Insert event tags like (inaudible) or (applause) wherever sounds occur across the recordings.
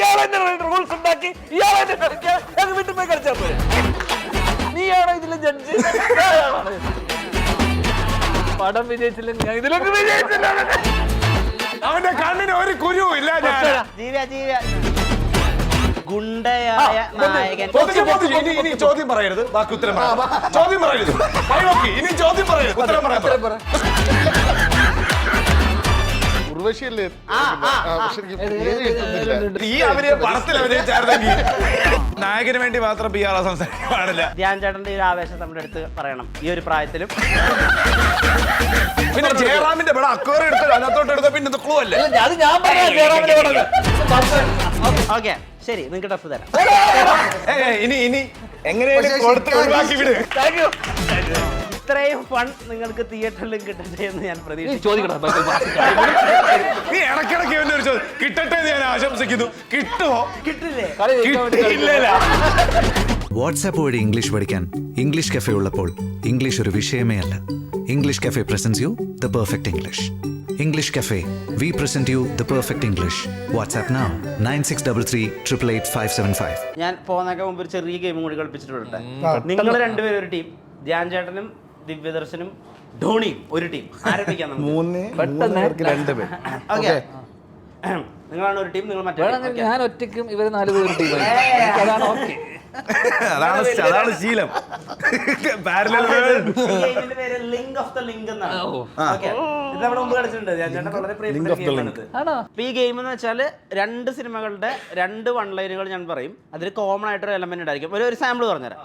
ഇയാൾ തന്നെ റൂൾസ് ഉണ്ടാക്കി ഇയാൾ തന്നെ കളിക്കാൻ ഞങ്ങൾ വീട്ടിൽ പോയി കളിച്ചാൽ നീയാണോ ഇതിലെ ജഡ്ജ്? പടം വിജയിച്ചില്ലെങ്കിൽ ഞാൻ ഇതിലൊക്കെ വിജയിച്ചില്ല. അവന്റെ കണ്ണിന് ഒരു കുരുവും ഇല്ല ഞാൻ. ജീവിയ ജീവിയ ഗുണ്ടയായ നായകൻ. ചോദ്യം ചോദ്യം ഇനി ഇനി ചോദ്യം പറയരുത്. ബാക്കി ഉത്തരം പറയാം ചോദ്യം പറയരുത്. നോക്കി ഇനി ചോദ്യം പറയരുത്. ഉത്തരം പറയാം പറ. ഉർവശിയല്ലേ ഈ അഭിനയ പടത്തിൽ അഭിനയിച്ചായിരുന്നെങ്കിൽ നായകന് വേണ്ടി മാത്രം പി ആർ സംസാരിക്കാൻ പാടില്ല. ധ്യാൻ ചേട്ടന്റെ ഈ ഒരു ആവേശം നമ്മുടെ അടുത്ത് പറയണം. ഈ ഒരു പ്രായത്തിലും. പിന്നെ ജയറാമിന്റെ ഇവിടെ അക്വറി എടുത്ത് അതിനകത്തോട്ട് എടുത്ത പിന്നെ ക്ലൂ അല്ലേ? അത് ഞാൻ ജയറാമിന്റെ ഓക്കെ ശരി നിങ്ങൾക്ക് ടഫ് തരാം. ഇനി ഇനി എങ്ങനെയാണ് കൊടുത്ത് ഒഴിവാക്കി വിട്. താങ്ക് യു ഇത്രയും ഫൺ നിങ്ങൾക്ക് തിയേറ്ററിലും കിട്ടട്ടെ എന്ന് ഞാൻ പ്രതീക്ഷിച്ചു ചോദിക്കണം നീ ഇടയ്ക്കിടയ്ക്ക് ഇവന്റെ ഒരു ചോദ്യം. കിട്ടട്ടെ എന്ന് ഞാൻ ആശംസിക്കുന്നു. കിട്ടുമോ കിട്ടില്ലേ? കിട്ടിയില്ല വാട്സാപ്പ് വഴി ഇംഗ്ലീഷ് പഠിക്കാൻ ഇംഗ്ലീഷ് കഫേ ഉള്ളപ്പോൾ ഇംഗ്ലീഷ് ഒരു വിഷയമേ അല്ല. English cafe presents you the perfect English English cafe we present you the perfect English WhatsApp now nine six double three triple eight five seven five ഞാൻ പോകുന്നതിനൊക്കെ മുമ്പ് ഒരു ചെറിയ ഗെയിം കൂടി കളിപ്പിച്ചിട്ടുണ്ട് നിങ്ങൾ രണ്ടുപേരും ഒരു ടീം ധ്യാൻ ചേട്ടനും ദിവ്യദർശനും ധോണിയും ഒരു ടീം. ആരംഭിക്കാം നമുക്ക്. മൂന്ന് പെട്ടെന്ന്. രണ്ട് പേര്. (laughs) ഓക്കെ. നിങ്ങളാണ് ഒരു ടീം നിങ്ങൾ മറ്റേ ഞാൻ ഒറ്റയ്ക്കും ഇവർ നാല് പേര് ടീം (laughs) അതാണ് ഓക്കെ. അതാണ് അതാണ് ശീലം. ലിങ്ക് ഓഫ് ദ ലിങ്ക് എന്നാണ്. ഓക്കെ. ഇത് നമ്മുടെ മുമ്പ് കളിച്ചിട്ടുണ്ട്. ഞാൻ ചേട്ടൻ വളരെ പ്രിയപ്പെട്ട ഈ ഗെയിം എന്ന് വെച്ചാൽ രണ്ട് സിനിമകളുടെ രണ്ട് വൺ ലൈനുകൾ ഞാൻ പറയും. അതിൽ കോമൺ ആയിട്ടൊരു എലമെന്റ് ഉണ്ടായിരിക്കും. ഒരു ഒരു സാമ്പിൾ പറഞ്ഞുതരാം.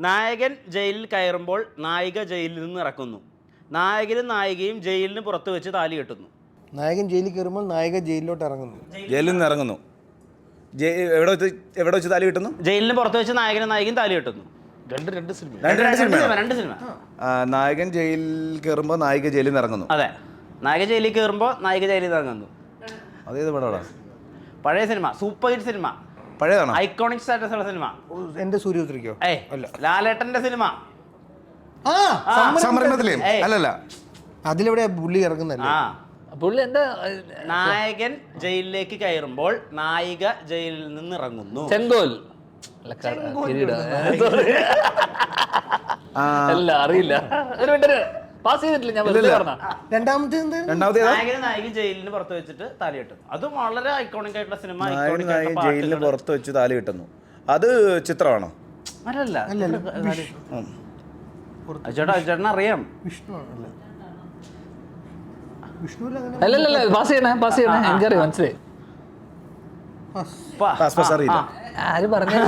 നായകൻ ജയിലിൽ കയറുമ്പോൾ നായിക ജയിലിൽ നിന്ന് ഇറക്കുന്നു. നായകനും നായികയും ജയിലിന് പുറത്ത് വെച്ച് താലി കെട്ടുന്നു. നായകൻ ജയിലിൽ കയറുമ്പോൾ നായിക ജയിലിലോട്ട് ഇറങ്ങുന്നു. ജയിലിൽ നിന്ന് ഇറങ്ങുന്നു. എവിടെ വെച്ച് എവിടെ വെച്ച് താലി കിട്ടുന്നു? ജയിലിന് പുറത്ത് വെച്ച് നായകനും നായികയും താലി കെട്ടുന്നു. രണ്ട് രണ്ട് സിനിമ. രണ്ട് രണ്ട് സിനിമ നായകൻ ജയിലിൽ കയറുമ്പോൾ നായിക ജയിലിൽ നിന്ന് ഇറങ്ങുന്നു. അതെ. നായക ജയിലിൽ കയറുമ്പോൾ നായിക ജയിലിൽ നിന്ന് ഇറങ്ങുന്നു. അതേത് പടമാണ് പഴയ സിനിമ സൂപ്പർ ഹിറ്റ് സിനിമ. പഴയതാണോ? ഐക്കോണിക് സ്റ്റാറ്റസ് ഉള്ള സിനിമ എന്റെ സൂര്യപുത്രിക്കോ ഏയ് ലാലേട്ടന്റെ സിനിമ ആ ആ. സംരംഭത്തിലേ ഏയ്. അല്ലല്ല. അതിലെവിടെ പുള്ളി ഇറങ്ങുന്നല്ലേ ആ. പുള്ളി എന്താ നായകൻ ജയിലിലേക്ക് കയറുമ്പോൾ നായിക ജയിലിൽ നിന്ന് ഇറങ്ങുന്നു ചെങ്കോൽ. അല്ല, ക- കിരീടം. Sorry. അല്ല അറിയില്ല. ഒരു മിനിറ്റ്. പാസ് ചെയ്തിട്ടില്ല ഞാൻ വെറുതെ പറഞ്ഞ രണ്ടാമത്തെ എന്താ? രണ്ടാമത് ഏതാ നായകൻ നായിക ജയിലിന് പുറത്ത് വെച്ചിട്ട് താലി കെട്ടും അത് വളരെ ഐക്കോണിക് ആയിട്ടുള്ള സിനിമ നായകൻ iconic ജയിലിൽ ജയിലിന് പുറത്ത് വെച്ച് താലി കിട്ടുന്നു. അത് ചിത്രമാണോ? അല്ലല്ല ചേട്ടാ ചേട്ടൻ അറിയാം. വിഷ്ണു ആണല്ലേ വിഷ്ണുവിൽ അങ്ങനെ അല്ലല്ല പാസ് ചെയ്യണേ പാസ് ചെയ്യണേ. എനിക്കറിയാം മനസ്സിലായി. പാസ്. പാസ് അറിയില്ല. ആര് പറഞ്ഞു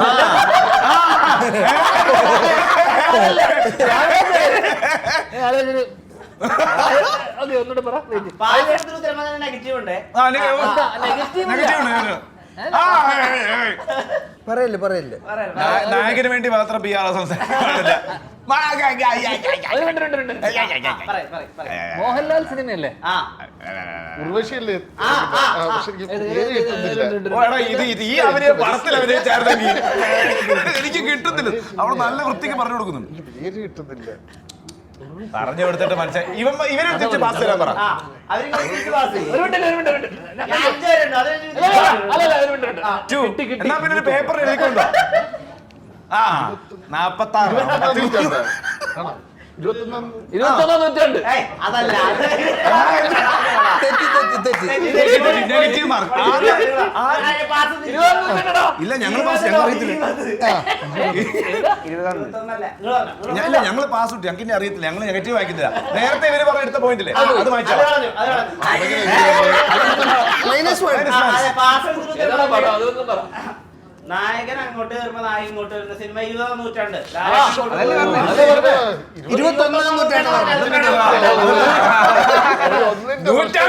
ഓക്കെ ഒന്നുകൂടെ പറ നെഗറ്റീവ് ഉണ്ട്. പറയല്ലേ പറയല്ലേ. നായകന് വേണ്ടി മാത്രം പി ആർ പറയ്. മോഹൻലാൽ സിനിമയല്ലേ? ആ. ഉർവശിയല്ലേ? ഇത് ഇത് ഈ അഭിനയ പടത്തിൽ അഭിനയിച്ചായിരുന്നെങ്കിൽ എനിക്ക് കിട്ടുന്നില്ല. അവിടെ നല്ല വൃത്തിക്ക് പറഞ്ഞു കൊടുക്കുന്നുണ്ട് പേര് കിട്ടുന്നില്ല. പറഞ്ഞു കൊടുത്തിട്ട് മനസ്സിലായി ഇവൻ ഇവരെ തിരിച്ച് പാസ് തരാൻ പറ. എന്നാ പിന്നെ ഒരു പേപ്പർ എഴുതിക്കൊണ്ടോ? ആ (laughs) ഇരുപത്തൊന്നാം നൂറ്റാണ്ട് ഇല്ല ഞങ്ങൾ പാസ് ഞങ്ങൾ അറിയത്തില്ല ഇല്ല ഞങ്ങൾ പാസ് കിട്ടി ഞങ്ങൾക്ക് ഇനി അറിയത്തില്ല ഞങ്ങൾ നെഗറ്റീവ് വായിക്കുന്നില്ല നേരത്തെ ഇവർ പറഞ്ഞ എടുത്ത പോയിന്റില്ലേ അത് വായിച്ചോ നായകൻ അങ്ങോട്ട് വരുമ്പോ നായകൻ ഇങ്ങോട്ട് വരുന്ന സിനിമ ഇരുപതാം നൂറ്റാണ്ട്.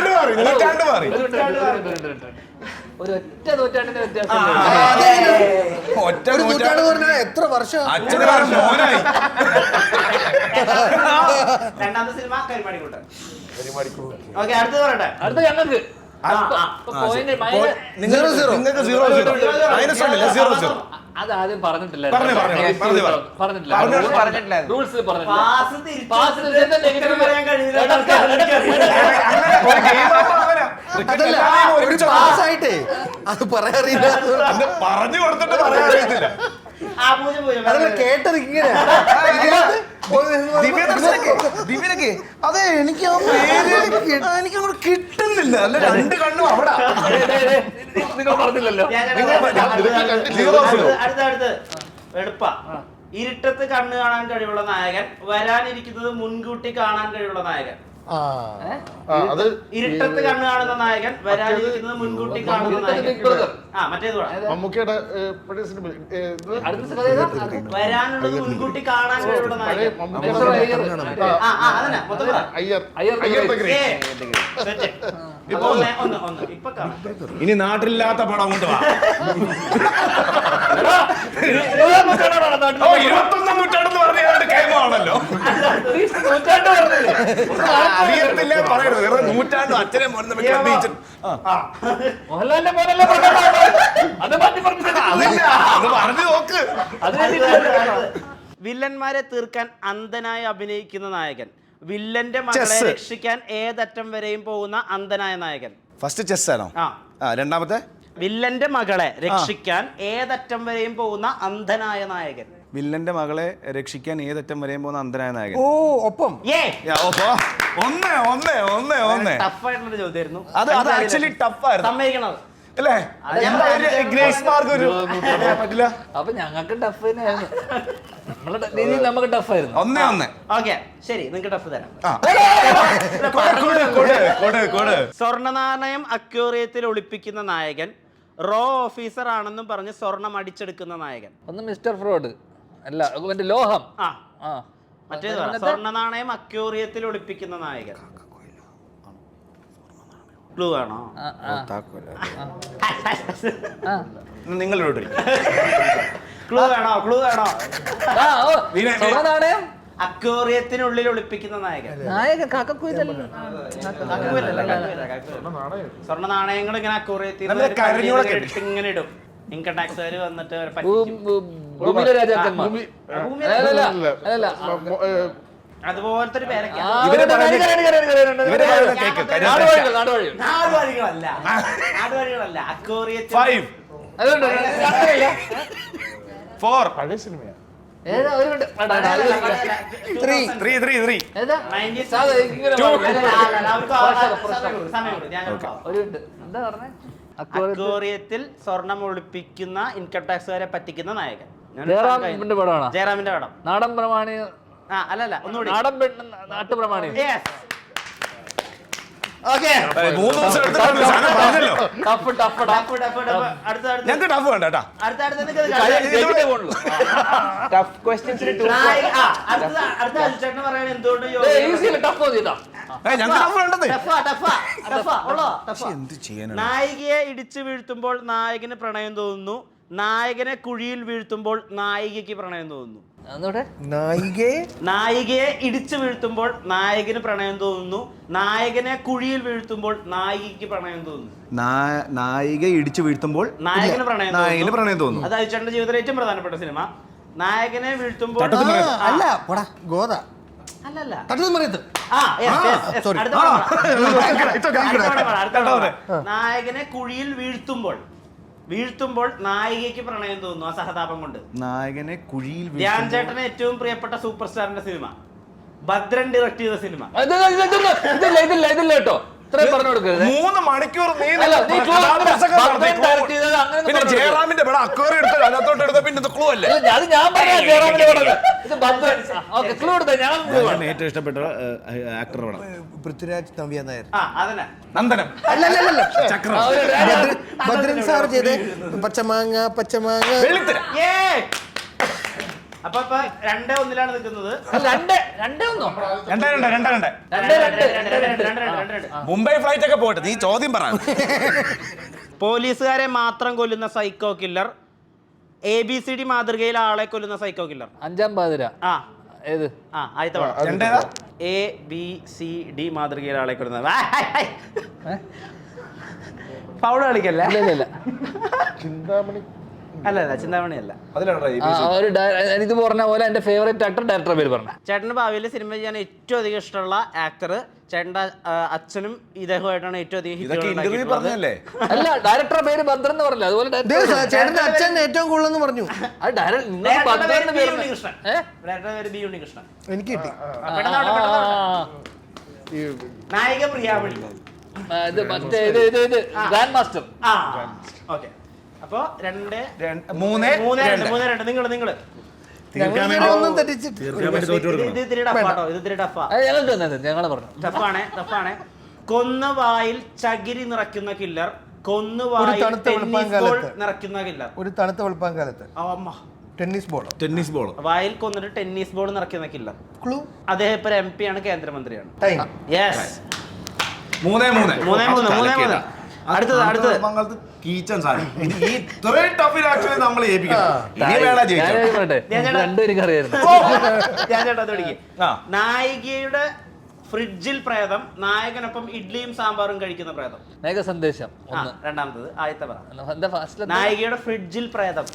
മാറി. നൂറ്റാണ്ട് മാറി. ഒരു മിനിറ്റ്, ഒരു മിനിറ്റ്, ഒരു മിനിറ്റ്. ഒറ്റ നൂറ്റാണ്ടിന്റെ വ്യത്യാസം ഒറ്റ നൂറ്റാണ്ട് നൂറ്റാണ്ട് പറഞ്ഞാൽ എത്ര വർഷം? അച്ഛന് പറഞ്ഞ മോനായി. രണ്ടാമത്തെ സിനിമ കരിമാടിക്കൂട്ടൻ ഓക്കെ അടുത്തത് പറയട്ടെ. അടുത്ത ഞങ്ങൾക്ക്. നിങ്ങൾക്ക് സീറോ. സീറോ അതാദ്യം പറഞ്ഞിട്ടില്ല. പറഞ്ഞിട്ടില്ല. റൂൾസ് അത് പറഞ്ഞു കൊടുത്തിട്ട് പറയാറിയത്തില്ല കേട്ടത് ഇങ്ങനെ ദിവ്യനൊക്കെ അതെ എനിക്ക് ആ പേര് എനിക്ക് അങ്ങോട്ട് കിട്ടുന്നില്ല. അല്ല രണ്ട് കണ്ണും അവിടെ. നിങ്ങൾ പറഞ്ഞില്ലല്ലോ അടുത്ത- അടുത്ത- എളുപ്പ. ഇരുട്ടത്ത് കണ്ണ് കാണാൻ കഴിവുള്ള നായകൻ വരാനിരിക്കുന്നത് മുൻകൂട്ടി കാണാൻ കഴിവുള്ള നായകൻ. അത് ഇരുട്ടത്ത് കണ്ണു കാണുന്ന നായകൻ വരാനിരിക്കുന്നത് മുൻകൂട്ടി കാണുന്ന നായകൻ. ആ മറ്റേത് കൂടെ മമ്മൂക്കയുടെ ഏ, പഴയ സിനിമ ഏ, വരാനുള്ളത് മുൻകൂട്ടി കാണാൻ കഴിവുള്ള നായകൻ. ആ ആ അതന്നെ. മൊത്തം അയ്യർ. അയ്യർ ഇനി നാട്ടിലില്ലാത്ത പടം കൊണ്ട് വാ. (laughs) ഇരുപത്തൊന്നാം നൂറ്റാണ്ടെന്ന് പറഞ്ഞ കേമാണല്ലോ നൂറ്റാണ്ട് പറഞ്ഞില്ലേ അറിയത്തില്ല പറയരുത്. വെറുതെ നൂറ്റാണ്ടും അച്ഛനെ മോനെ തമ്മിൽ club ചെയ്യിച്ചിട്ട്- ആ, മോഹൻലാലിന്റെ മോനല്ലേ അത് മാറ്റി അതില്ല. അത് പറഞ്ഞു നോക്ക്. വില്ലന്മാരെ തീർക്കാൻ അന്ധനായി അഭിനയിക്കുന്ന നായകൻ. വില്ലന്റെ മകളെ രക്ഷിക്കാൻ ഏതറ്റം വരെയും പോകുന്ന അന്ധനായ നായകൻ. ഫസ്റ്റ് ചെസ് ആണോ? ആ. ആ രണ്ടാമത്തെ? വില്ലന്റെ മകളെ രക്ഷിക്കാൻ ഏതറ്റം വരെയും പോകുന്ന അന്ധനായ നായകൻ. വില്ലന്റെ മകളെ രക്ഷിക്കാൻ ഏതറ്റം വരെയും പോകുന്ന അന്ധനായ നായകൻ. ഓ ഒപ്പം. ഏ യാ, ഓപ്പോ. ഒന്ന് ഒന്ന് ഒന്ന് ഒന്ന്. ടഫായിട്ടുള്ള ചോദ്യമായിരുന്നു. അത് അത് ആക്ച്വലി ടഫായിരുന്നു. സമ്മതിക്കണത് അല്ലേ? ഗ്രേസ് മാർക്ക് ഒരു പറ്റില്ല? അപ്പൊ ഞങ്ങൾക്ക് ടഫ് തന്നെയായിരുന്നു നമുക്ക് ടഫായിരുന്നു ഒന്നേ ഒന്ന്. ഓക്കെ. ശരി നിങ്ങൾക്ക് ടഫ് തരാം. സ്വർണ നാണയം അക്വേറിയത്തിൽ ഒളിപ്പിക്കുന്ന നായകൻ റോ ഓഫീസർ ആണെന്നും പറഞ്ഞ് സ്വർണം അടിച്ചെടുക്കുന്ന നായകൻ. ഒന്ന് മിസ്റ്റർ ഫ്രോഡ്. അല്ല മറ്റേ ലോഹം. ആ. ആ. മറ്റേത് സ്വർണ നാണയം അക്യൂറിയത്തിൽ ഒളിപ്പിക്കുന്ന നായകൻ. ക്ലൂ ആണോ? ആ, ആ, ആ. നിങ്ങളോട് ക്ലൂ വേണോ? ക്ലൂ വേണോ? ആ, ഓ, സ്വർണ നാണയം അക്വേറിയത്തിനുള്ളിൽ ഒളിപ്പിക്കുന്ന നായകൻ. നായകൻ കാക്കക്കുയിലല്ലോ. കാക്കക്കുയിലല്ല. സ്വർണ നാണയങ്ങൾ ഇങ്ങനെ അക്വേറിയത്തിൽ നല്ല ഇങ്ങനെ ഇടും ഇൻകം ടാക്സുകാര് വന്നിട്ട് അവരെ പറ്റിക്കും. ഭൂമിയിലെ രാജാക്കന്മാർ. ഭൂമി- അല്ല. അല്ല മ- ഏ, അതുപോലത്തെ ഒരു പേരൊക്കെ. ആ, ഇവർ പറയുന്നത് പറയുന്നത് കേക്ക്. നാടുവഴികൾ നാടുവഴികൾ. നാടുവഴികളല്ല. (laughs) നാടുവഴികളല്ല. അക്വേറിയത്തിൽ ഫൈവ്. അതുകൊണ്ട്? പഴയ സിനിമയാ. അക്വേറിയത്തിൽ അക്വേറിയത്തിൽ സ്വർണം ഒളിപ്പിക്കുന്ന ഇൻകം ടാക്സുകാരെ പറ്റിക്കുന്ന നായകൻ. ജയറാമിന്റെ പടമാണോ? ജയറാമിന്റെ പടം. നാടൻ പ്രമാണി ആ അല്ലല്ല ഒന്നുകൂടി. നാടൻ പെണ്ണ് നാട്ടുപ്രമാണി Yes. Okay. മൂന്ന് ദിവസം എടുത്തിട്ടാണ് സാധനം പറഞ്ഞല്ലോ ടഫ് ടഫ് ടഫ്. അടുത്ത അടുത്ത ഞങ്ങൾക്ക് ടഫ് വേണ്ട കേട്ടാ അടുത്ത അടുത്ത. ടഫ് ക്വസ്റ്റ്യൻസിന് ആ, അടുത്ത അടുത്ത അൽച്ചേട്ടന് പറയാൻ എന്തുകൊണ്ട് യോഗ്യത? ടഫ് ഞങ്ങൾക്ക് ടഫ് വേണ്ടത് ടഫാ, ടഫാ, ടഫാ, ഉള്ളോ? ടഫാ. എന്ത് ചെയ്യാനാണ് നായികയെ ഇടിച്ചു വീഴ്ത്തുമ്പോൾ നായകന് പ്രണയം തോന്നുന്നു നായകനെ കുഴിയിൽ വീഴ്ത്തുമ്പോൾ നായികയ്ക്ക് പ്രണയം തോന്നുന്നു നായികയെ? നായികയെ ഇടിച്ചു വീഴ്ത്തുമ്പോൾ നായകന് പ്രണയം തോന്നുന്നു. നായകനെ കുഴിയിൽ വീഴ്ത്തുമ്പോൾ നായികയ്ക്ക് പ്രണയം തോന്നുന്നു. നായിക ഇടിച്ചു വീഴ്ത്തുമ്പോൾ നായകന് പ്രണയം നായകന് പ്രണയം തോന്നുന്നു. അത് അയച്ചേട്ടന്റെ ജീവിതത്തിലെ ഏറ്റവും പ്രധാനപ്പെട്ട സിനിമ. നായകനെ വീഴ്ത്തുമ്പോൾ. അല്ല പോടാ ഗോദ. അല്ലല്ല. (laughs) നായകനെ കുഴിയിൽ വീഴ്ത്തുമ്പോൾ വീഴ്ത്തുമ്പോൾ നായികയ്ക്ക് പ്രണയം തോന്നുന്നു ആ സഹതാപം കൊണ്ട്. നായകനെ കുഴിയിൽ ധ്യാൻ ചേട്ടന് ഏറ്റവും പ്രിയപ്പെട്ട സൂപ്പർ സ്റ്റാറിന്റെ സിനിമ. ഭദ്രൻ ഡയറക്ട് ചെയ്ത സിനിമ. ഇത് ഇത് ഇതില്ല ഇതില്ല ഇതില്ല കേട്ടോ. പറഞ്ഞു കൊടുക്കരുത്. മൂന്ന് മണിക്കൂർ പിന്നെ. ജയറാമിന്റെ പടം അക്വേറി എടുത്ത് അതിനകത്തോട്ട് എടുത്ത പിന്നെ ക്ലൂ അല്ലേ? അത് ഞാൻ പറയാം ജയറാമിന്റെ ഞാൻ ഏറ്റവും ഇഷ്ടപ്പെട്ട ആക്ടറാണ് പൃഥ്വിരാജ് നവ്യ നായർ. നന്ദനം. ഭദ്രൻ സാർ ചെയ്ത്. പച്ചമാങ്ങ പച്ചമാങ്ങ. അപ്പൊ ഇപ്പൊ രണ്ടേ ഒന്നിലാണ് നിൽക്കുന്നത്. മുംബൈ ഫ്ലൈറ്റ് ഒക്കെ പോട്ടെ നീ ചോദ്യം പറ. (laughs) പോലീസുകാരെ മാത്രം കൊല്ലുന്ന psycho killer A B C D മാതൃകയിൽ ആളെ കൊല്ലുന്ന സൈക്കോ കില്ലർ അഞ്ചാം പാതിര. ആ. ഏത്? ആ ആദ്യത്തെ പടം എ ബി സി ഡി മാതൃകയിൽ ആളെ കൊല്ലുന്നത് ഫൗൾ കളിക്കല്ലേ? ഇല്ല ഇല്ല ഇല്ല. ചിന്താമണി. അല്ല അല്ല ചിന്താമണി അല്ല ഒരു ഇത് പറഞ്ഞ പോലെ എന്റെ ഫേവറേറ്റ് ആക്ടർ ഡയറക്ടർ പേര് പറഞ്ഞ. ചേട്ടന് ഭാവിയിൽ സിനിമ ചെയ്യാൻ ഏറ്റവും അധികം ഇഷ്ടമുള്ള ആക്ടർ ചേട്ടന്റെ അച്ഛനും ഇദ്ദേഹമായിട്ടാണ് ഏറ്റവും അധികം ഇതൊക്കെ ഇന്റർവ്യൂ പറഞ്ഞല്ലേ അല്ല ഡയറക്ടർ പേര് ഭദ്രൻ എന്ന് പറഞ്ഞില്ല? അതുപോലെ ചേട്ടന്റെ അച്ഛൻ ഏറ്റവും കൂടുതൽ എന്ന് പറഞ്ഞു. എനിക്ക് കിട്ടി. നായിക പ്രിയാമണി ഇത് മറ്റേ ഇത് ഇത് ഇത്. Grand master okay. അപ്പൊ രണ്ട് മൂന്ന് മൂന്ന് രണ്ട്. മൂന്ന് രണ്ട്. നിങ്ങൾ നിങ്ങൾ ഒന്നും ഞങ്ങളെ പറഞ്ഞു. ടഫാണ് ടഫാണ്. ചകിരി നിറയ്ക്കുന്ന കില്ലർ കൊന്നുവായിൽ നിറയ്ക്കുന്ന കില്ലർ ഒരു തണുത്ത വെളുപ്പാൻ കാലത്ത്. ആ, അമ്മ. ടെന്നീസ് ബോൾ ടെന്നീസ് ബോൾ വായിൽ കൊന്നിട്ട് ടെന്നീസ് ബോൾ നിറയ്ക്കുന്ന കില്ലർ ക്ലൂ അദ്ദേഹം ഇപ്പൊ എം പി ആണ് കേന്ദ്രമന്ത്രിയാണ്. ടൈം യെസ് മൂന്നേ മൂന്ന്. മൂന്നേ മൂന്ന് മൂന്നേ മൂന്ന്. അടുത്തത് അടുത്തത്. മംഗളത്ത് കീച്ചൻ സാധനം ഈ ഇത്രയും ടഫിൽ ആക്ച്വലി നമ്മൾ. നായികയുടെ ഫ്രിഡ്ജിൽ പ്രേതം നായകനൊപ്പം ഇഡ്ലിയും സാമ്പാറും കഴിക്കുന്ന പ്രേതം. നായക സന്ദേശം ഒന്ന്. രണ്ടാമത്തത് ആദ്യത്തെ പറ. നായികയുടെ ഫ്രിഡ്ജിൽ പ്രേതം.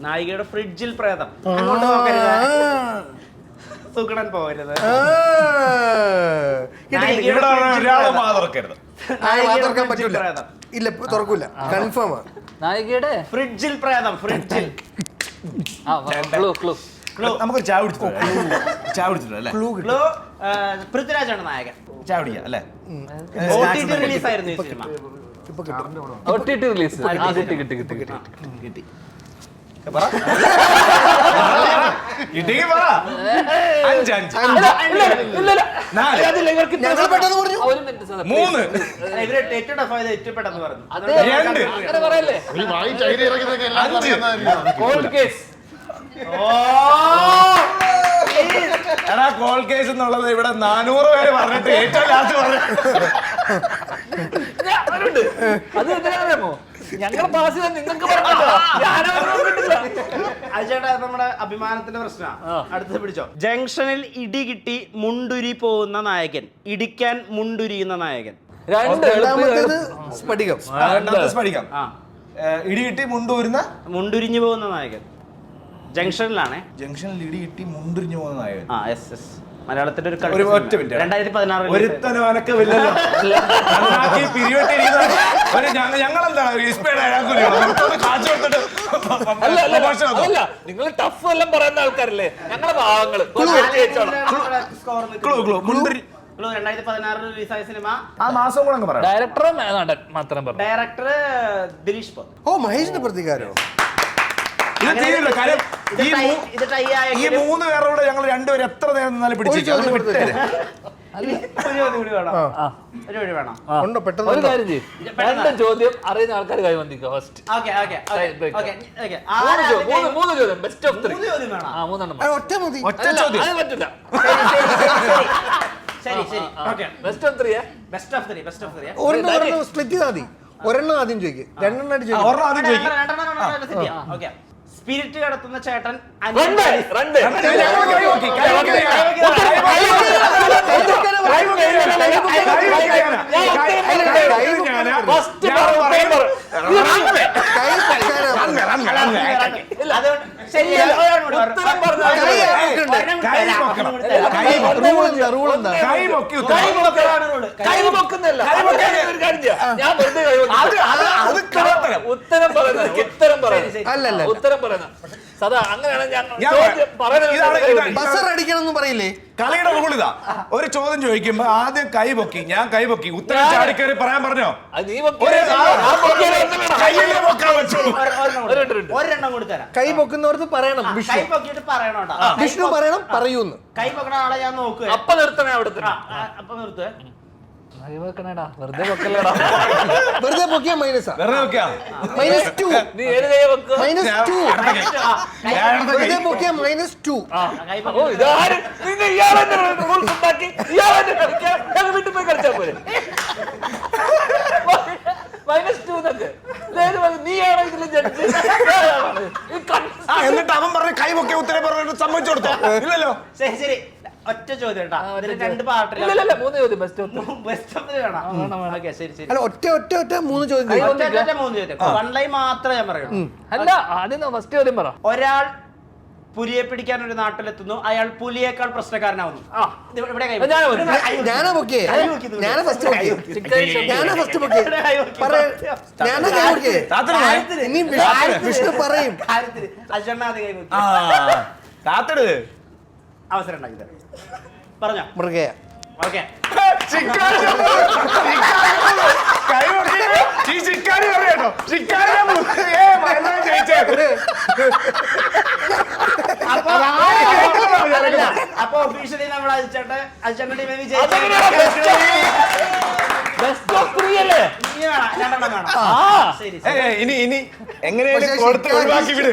നായികയുടെ ഫ്രിഡ്ജിൽ പ്രേതം. അങ്ങോട്ട് നോക്കരുത്. സുഗണൻ പോകരുത്. ഇവിടെ ഒരാളെ തുറക്കാൻ പറ്റൂല. ഇല്ല ഇപ്പൊ തുറക്കൂല കൺഫേം ആണ് നായികയുടെ? ഫ്രിഡ്ജിൽ പ്രേതം ഫ്രിഡ്ജിൽ. ആ ക്ലൂ ക്ലൂ നമുക്ക് ചായ കുടിച്ചിട്ടോ അല്ലേ? പൃഥ്വിരാജാണ് നായകൻ. ചായ കുടിക്കാം അല്ലേ? റിലീസ് ആയിരുന്നു ഈ സിനിമ റിലീസ് കിട്ടി. കിട്ടി. കിട്ടി കിട്ടി കിട്ടി പറ. അഞ്ച് അഞ്ച്. ഞങ്ങൾ പെട്ടെന്ന് പറഞ്ഞു. മൂന്ന്. ഇവർ ഏറ്റവും ടഫ് ആയത് ഏറ്റവും പെട്ടെന്ന് പറഞ്ഞു. രണ്ട്. ഈ വായി ഇറക്കുന്നതൊക്കെ അഞ്ച്. കേസ് എടാ കോൾ കേസ് എന്നുള്ളത് ഇവിടെ നാനൂറ് പേര് പറഞ്ഞിട്ട് ഏറ്റവും ലാസ്റ്റ് പറഞ്ഞു അത് എന്തിനാണെന്നറിയാമോ? ഞങ്ങളുടെ പാസ് ചെയ്താൽ നിങ്ങൾക്ക് ചേട്ടാ നമ്മുടെ അഭിമാനത്തിന്റെ പ്രശ്നമാണ് അടുത്ത് പിടിച്ചോ. ജംഗ്ഷനിൽ ഇടി കിട്ടി മുണ്ടുരി പോകുന്ന നായകൻ. ഇടിക്കാൻ മുണ്ടുരിയുന്ന നായകൻ. രണ്ട് രണ്ടാമത്തേത് സ്ഫടികം. രണ്ടാമത്തെ ആ. ഇടി കിട്ടി മുണ്ടൂരുന്ന? മുണ്ടുരിഞ്ഞു പോകുന്ന നായകൻ. ജംഗ്ഷനിലാണേ. ജംഗ്ഷനിൽ ഇടി കിട്ടി മുണ്ടുരിഞ്ഞു പോകുന്ന നായകൻ. ആ എസ് എസ് മലയാളത്തിന്റെ ഒരു ഒറ്റ മിനിറ്റ്. രണ്ടായിരത്തി പതിനാറ് ഒരുത്തനും അനക്കമില്ലല്ലോ ഞങ്ങളാക്കി പിരിവെട്ടിരിക്കുന്ന ഒരു ഞങ്ങ- ഞങ്ങളെന്താണ് ഇസ്പേഡ് കാശ് കൊടുത്തിട്ട് അല്ല അല്ല പ്രഭാഷണം നടത്തും. അതല്ല നിങ്ങൾ ടഫ് എല്ലാം പറയുന്ന ആൾക്കാരല്ലേ? ഞങ്ങളുടെ ഭാവങ്ങൾ ക്ലൂ ക്ലൂ മുണ്ടുരി രണ്ടായിരത്തി പതിനാറിൽ റിലീസായ സിനിമ ആ മാസം കൂടെ അങ്ങ് പറയാം. ഡയറക്ടറും നടൻ മാത്രം പറഞ്ഞു. ഡയറക്ടർ ദിലീഷ് പോ. ഓ മഹേഷിന്റെ പ്രതികാരോ? ഇത് തീരില്ല കാര്യം ഇത് ഈ ടൈ- മൂ- ഇത് ടൈ ഈ ആയെങ്കിലും മൂന്ന് പേരോട് ഞങ്ങൾ രണ്ടുപേരും എത്ര നേരം നിന്നാലും ഒരു പിടിച്ചു ചോദ്യം ഒരു ചോദ്യം കൂടി വേണം. ഒരു വേണം. ഉണ്ടോ? പെട്ടെന്ന് ഒരു ഉണ്ടോ? കാര്യം ചെയ്യും. രണ്ട് ചോദ്യം അറിയുന്ന ആൾക്കാർ കൈവന്തിക്കുക first okay okay Time break. Okay okay. മൂന്ന് ചോദ്യം മൂന്ന് മൂന്ന് ചോദ്യം. ബെസ്റ്റ് ഓഫ് ത്രീ മൂന്ന് ചോദ്യം വേണം. ആ മൂന്നെണ്ണം ഒറ്റ മതി. ഒറ്റ അല്ല, ചോദ്യം. അത് പറ്റില്ല ശരി ശരി okay. Best of three best of three best of three ഒരെണ്ണം ഒരെണ്ണം സ്പ്ലിറ്റ് ചെയ്താൽ മതി. ഒരെണ്ണം ആദ്യം ചോദിക്കും. രണ്ടെണ്ണം ആയിട്ട് ആ, ചോദിക്കും. ഒരെണ്ണം ആദ്യം ചോദിക്കും. ഓക്കെ. സ്പിരിറ്റ് കടത്തുന്ന ചേട്ടൻ. അതുകൊണ്ട് ശരിയല്ല. ഉത്തരം. പറയുന്നത് ഉത്തരം പറയുന്നത്. ശരി, അല്ല അല്ല ഉത്തരം പറയുന്നത്. സദാ അങ്ങനെയാണ് പറയില്ലേ? കളിയുടെ റൂൾ ഇതാ. ഒരു ചോദ്യം ചോദിക്കുമ്പോ ആദ്യം കൈ പൊക്കി ഞാൻ കൈ പൊക്കി. ഉത്തരം ചാടിക്കയറി പറയാൻ പറഞ്ഞോ? ഒരെണ്ണം ഒരു കൂടി. തരാം കൈ പൊക്കുന്നവർക്ക് പറയണം കൈ വിഷ്ണു. പൊക്കിയിട്ട് പറയണോട്ടാ വിഷ്ണു പറയണം പറയൂന്ന്. കൈ പൊക്കണ ആളെ ഞാൻ നോക്കുക അപ്പൊ നിർത്തണേ അവിടുത്തെ അപ്പൊ നിർത്തുവേ കൈ വെക്കണേടാ വെറുതെ പൊക്കിയാ മൈനസാ മൈനസ് ടു മൈനസ് ടു. വെറുതെ പൊക്കിയാ മൈനസ് ടു വീട്ടിൽ പോയി കളിച്ചാൽ മൈനസ് ടു നീയാണോ ജഡ്ജ്? എന്നിട്ട് അവൻ പറഞ്ഞ കൈ പൊക്കിയ ഉത്തരം പറഞ്ഞു സമ്മതിച്ചു കൊടുത്തോ? ഇല്ലല്ലോ. ശരി ശരി. ഒറ്റ ചോദ്യം കേട്ടോ രണ്ട്. ഇല്ല, ഇല്ല, മൂന്ന് ചോദ്യം ബെസ്റ്റ് ബെസ്റ്റ് ഓഫ് വേണം. ഓക്കെ ശരി ശരി. അല്ല ഒറ്റ ഒറ്റ ഒറ്റ മൂന്ന് ചോദ്യം ഒറ്റ ഒറ്റ മൂന്ന് ചോദ്യം. വൺ ലൈൻ മാത്രമേ ഞാൻ പറയുള്ളൂ. അല്ല ആദ്യം ഫസ്റ്റ് ചോദ്യം പറ. ഒരാൾ പുലിയെ പിടിക്കാൻ ഒരു നാട്ടിലെത്തുന്നു. അയാൾ പുലിയേക്കാൾ പ്രശ്നക്കാരനാവുന്നു. ആ. ഇത് ഇവിടെ കൈ ഞാൻ വെക്ക്. വെക്ക്. കൈ വെക്ക്. ഞാനാ പൊക്കിയേ കൈ വെക്ക്. ഇത് ഞാനാ ഫസ്റ്റ് പൊക്കിയേ ചിക്കൻ ഞാനാ ഫസ്റ്റ് പൊക്കിയേ കൈ വെക്ക്. പറയ ഞാനാ കൈ പൊക്കിയേ താത്തന് കാര്യത്തിന്. ഇനി വിഷ്ണു- കാര്യത്തിന്. വിഷ്ണു പറയും. കാര്യത്തിന്. അജണ്ണാത് കൈ വെക്ക്. ആ. താത്തട്. അവസരം ഉണ്ടാക്കി തരാം. പറഞ്ഞോ. മൃഗയ. ഓക്കെ. അപ്പൊ ഒഫീഷ്യലി നമ്മൾ അജിച്ചേട്ട വിജയിച്ചു. ഇനി ഇനി വിട്?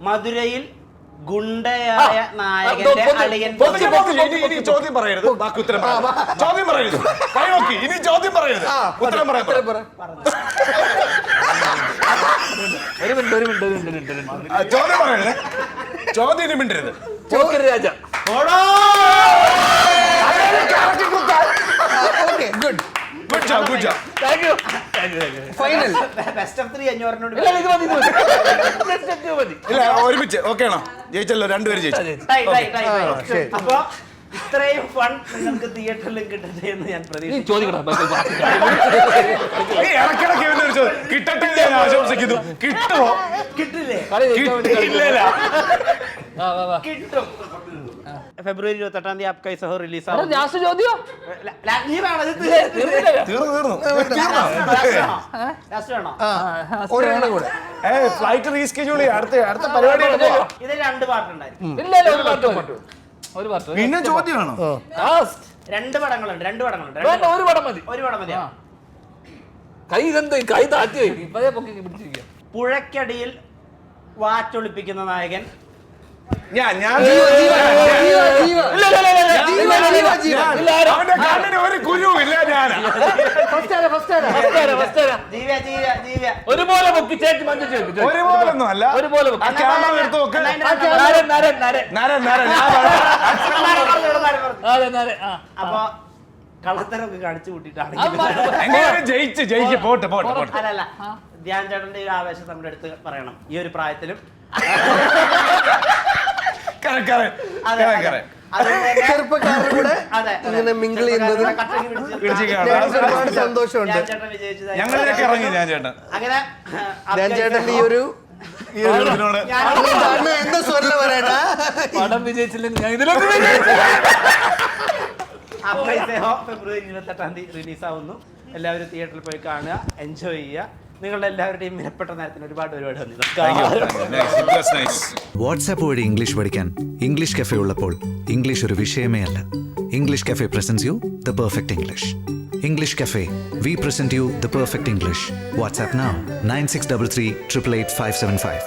മധുരയിൽ ഗുണ്ടയായ നായകന്റെ അളിയൻ പൊക്കി, പൊക്കി. ഇനി ഇനി ചോദ്യം പറയരുത്. ബാക്കി ഉത്തരം പറയാം. ചോദ്യം പറയരുത്. കൈ നോക്കി. ഇനി ചോദ്യം പറയരുത്. ഉത്തരം പറയാൻ പറ. പറ. ഒരു മിനിറ്റ് ഒരു മിനിറ്റ് ഒരു മിനിറ്റ് ഒരു മിനിറ്റ്, ഒരു മിനിറ്റ്. ചോദ്യം പറയരുത്. ചോദ്യം ഇനി മിണ്ടരുത്. ചോക്കര് രാജ. Good good job good job thank you final best of three അഞ്ഞൂറിനോട് ഇല്ല ഇത് മതി ഇത് മതി. ഇല്ല ഒരുമിച്ച്. ഓക്കെ ആണോ? ജയിച്ചല്ലോ രണ്ടുപേരും ജയിച്ചു. ആ, അപ്പൊ ഇത്രയും ഫണ്ട് നിങ്ങൾക്ക് തിയേറ്ററിലും കിട്ടട്ടെ എന്ന് ഞാൻ പ്രതീക്ഷിച്ചു പ്രതീക്ഷിക്കുന്നു. ചോദിക്കണം ഈ ഇടയ്ക്കിടയ്ക്ക് ഇവന്റെ ഒരു കിട്ടട്ടെ ഞാൻ ആശംസിക്കുന്നു. കിട്ടുമോ? കിട്ടില്ലേ? കളി ഇല്ല ഇല്ല ആ, വാ, വാ. കിട്ടും. ഫെബ്രുവരി ഇരുപത്തെട്ടാം തീയതി ആപ്കൈ സഹോ റിലീസ് ആവും ലാസ്റ്റ് ചോദ്യം. തീർന്നു തീർന്നു. വേണോ? ഒരെണ്ണം കൂടെ. ഏ ഫ്ലൈറ്റ് റീസ്കെഡ്യൂൾ അടുത്ത അടുത്ത പരിപാടി. ഇത് രണ്ട് പാട്ടുണ്ടായിരുന്നു ഒരു പാട്ട് മതി. ഒരു പാട്ട്. പിന്നെ ചോദ്യമാണോ രണ്ട് പടങ്ങളുണ്ട് രണ്ട് പടങ്ങളുണ്ട് ഒരു പടം മതി. ഒരു പടം മതിയാ. ആ. കൈ ഇതെന്ത്? കൈ ഇപ്പതേ പൊക്കി പിടിച്ചിരിക്കുക പുഴയ്ക്കടിയിൽ വാറ്റൊളിപ്പിക്കുന്ന നായകൻ ഞാൻ ഞാൻ? അവന്റെ കണ്ണിന് ഒരു കുരു ഇല്ല ഞാൻ ഒരുപോലെ മഞ്ഞ ചോദിക്കും ഒരുപോലൊന്നും അല്ല ഒരുപോലെ ആ ക്യാമറ എടുത്ത് നോക്ക്. നരൻ നരൻ നരൻ. നരൻ നരൻ. ഞാൻ പറയാം. അതെ നരൻ. ആ അപ്പൊ കള്ളത്തരമൊക്കെ കാണിച്ചു എങ്ങനെയാലും ജയിച്ച് ജയിക്ക് പോട്ടെ പോട്ടെ പോട്ടെ. അല്ലല്ല ധ്യാൻ ചേട്ടന്റെ ഈ ആവേശം നമ്മുടെ അടുത്ത് പറയണം. ഈ ഒരു പ്രായത്തിലും. (laughs) ചെറുപ്പക്കാരുടെ കൂടെ. ഇങ്ങനെ മിങ്കിൾ ചെയ്യുന്നത് ഒരുപാട് സന്തോഷമുണ്ട്. ചേട്ടൻ ഞങ്ങളിലേക്ക് ഇറങ്ങി ഞാൻ ചേട്ടൻ. അങ്ങനെ ഞാൻ ചേട്ടന്റെ ഈ ഒരു ഈ ഒരു ഇതിനോട്. ഞാൻ എന്താ സ്വർണ പറയട്ടാ? പടം വിജയിച്ചില്ലെങ്കിൽ ഞാൻ ഇതിലൊക്കെ ഫെബ്രുവരി ഇരുപത്തെട്ടാം തീയതി റിലീസ് ആവുന്നു. എല്ലാവരും തിയേറ്ററിൽ പോയി കാണുക എൻജോയ് ചെയ്യുക. നിങ്ങളുടെ എല്ലാവരുടെയും വിലപ്പെട്ട നേരത്തിന് ഒരുപാട് ഒരുപാട് നന്ദി. വാട്സാപ്പ് വഴി ഇംഗ്ലീഷ് പഠിക്കാൻ ഇംഗ്ലീഷ് കഫേ ഉള്ളപ്പോൾ ഇംഗ്ലീഷ് ഒരു വിഷയമേ അല്ല. English cafe presents you the perfect English English cafe we present you the perfect English WhatsApp nine six double three triple eight five seven five